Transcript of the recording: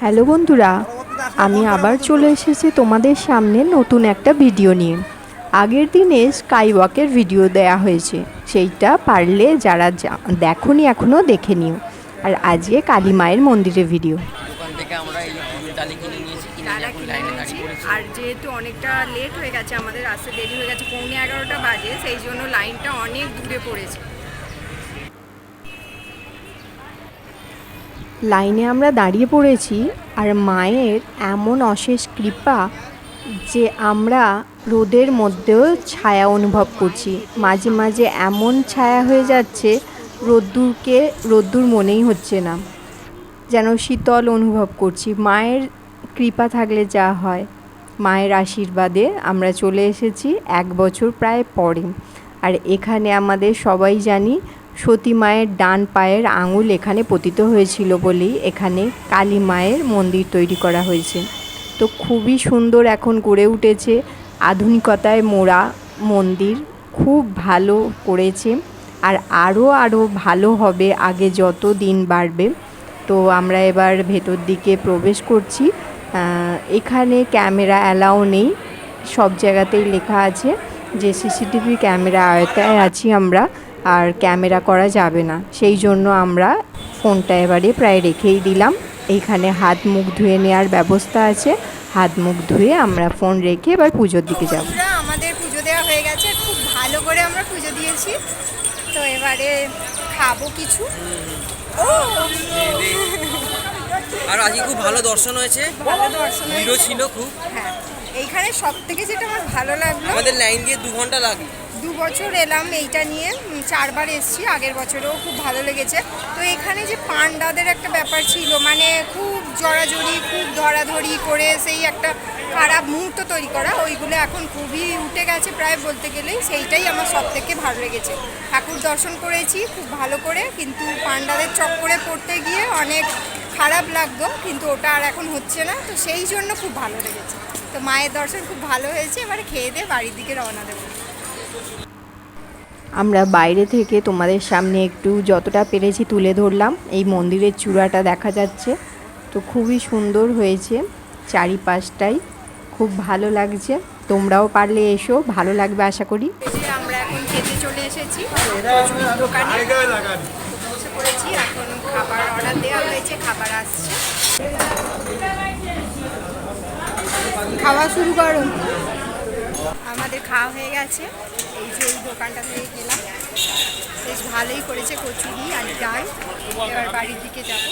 Hello বন্ধুরা আমি আবার চলে এসেছি তোমাদের সামনে নতুন একটা ভিডিও নিয়ে। আগের দিনে স্কাই ওয়াকের ভিডিও দেয়া হয়েছে সেইটা পারলে যারা যা- দেখোনি এখনও দেখে নিও। আর আজকে কালী মায়ের মন্দিরের ভিডিও আর যেহেতু অনেকটা লেট হয়ে গেছে আমাদের আসতে দেরি হয়ে গেছে পৌনে এগারোটা বাজে সেই জন্য লাইনটা অনেক দূরে পড়েছে। লাইনে আমরা দাঁড়িয়ে পড়েছি আর মায়ের এমন অশেষ কৃপা যে আমরা রোদের মধ্যেও ছায়া অনুভব করছি। মাঝে মাঝে এমন ছায়া হয়ে যাচ্ছে, রোদ্দুরকে, রোদ্দুর মনেই হচ্ছে না। যেন শীতল অনুভব করছি। মায়ের কৃপা থাকলে যা হয়। মায়ের আশীর্বাদে আমরা চলে এসেছি এক বছর প্রায় পরে। আর এখানে আমাদের সবাই জানি সতী মায়ের ডান পায়ের আঙুল এখানে পতিত হয়েছিল বলেই এখানে কালী মায়ের মন্দির তৈরি করা হয়েছে। তো খুবই সুন্দর এখন গড়ে উঠেছে। আধুনিকতায় মোড়া মন্দির খুব ভালো করেছে আর আরও আরও ভালো হবে আগে যত দিন বাড়বে। তো আমরা এবার ভেতর দিকে প্রবেশ করছি। এখানে ক্যামেরা অ্যালাও নেই। সব জায়গাতেই লেখা আছে যে সিসিটিভি ক্যামেরা আয়তায় আছি আমরা। আর ক্যামেরা করা যাবে না। সেই জন্য আমরা ফোনটা এবারে প্রায় রেখেই দিলাম। এইখানে হাত মুখ ধুয়ে নেওয়ার ব্যবস্থা আছে। হাত মুখ ধুয়ে আমরা ফোন রেখে এবার পুজোর দিকে যাব। আমাদের পুজো দেওয়া হয়ে গেছে। খুব ভালো করে আমরা পুজো দিয়েছি। তো এবারে খাব কিছু। ও! আর আজকে খুব ভালো দর্শন হয়েছে। ভালো দর্শন ভিড়ও ছিল খুব। হ্যাঁ। এইখানে সব থেকে যেটা আমার ভালো লাগল আমাদের লাইন দিয়ে দু ঘণ্টা লাগে। দু বছর এলাম এইটা নিয়ে চারবার এসেছি আগের বছরেও খুব ভালো লেগেছে। তো এখানে যে পান্ডাদের একটা ব্যাপার ছিল মানে খুব জড়াজড়ি খুব ধরাধরি করে সেই একটা খারাপ মুহূর্ত তৈরি করা ওইগুলো এখন খুবই উঠে গেছে প্রায় বলতে গেলেই সেইটাই আমার সব থেকে ভালো লেগেছে। ঠাকুর দর্শন করেছি খুব ভালো করে কিন্তু পান্ডাদের চক্করে পড়তে গিয়ে অনেক খারাপ লাগতো কিন্তু ওটা আর এখন হচ্ছে না তো সেই জন্য খুব ভালো লেগেছে। তো মায়ের দর্শন খুব ভালো হয়েছে এবারে খেয়ে দিয়ে বাড়ির দিকে রওনা দেবো। আমরা বাইরে থেকে তোমাদের সামনে একটু যতটা পেরেছি তুলে ধরলাম। এই মন্দিরের চূড়াটা দেখা যাচ্ছে। তো খুবই সুন্দর হয়েছে চারিপাশটাই। খুব ভালো লাগছে। তোমরাও পারলে এসো ভালো লাগবে আশা করি। আমরা এখন খেতে চলে এসেছি। দোকানে বসে পড়েছি এখন খাবার অর্ডার দেওয়া হয়েছে খাবার আসছে। খাওয়া শুরু করো। আমাদের খাওয়া হয়ে গেছে। এই যে এই দোকানটা থেকে গেলাম। বেশ ভালোই করেছে কচুরি আর ডাল। এবার বাড়ির দিকে যাব।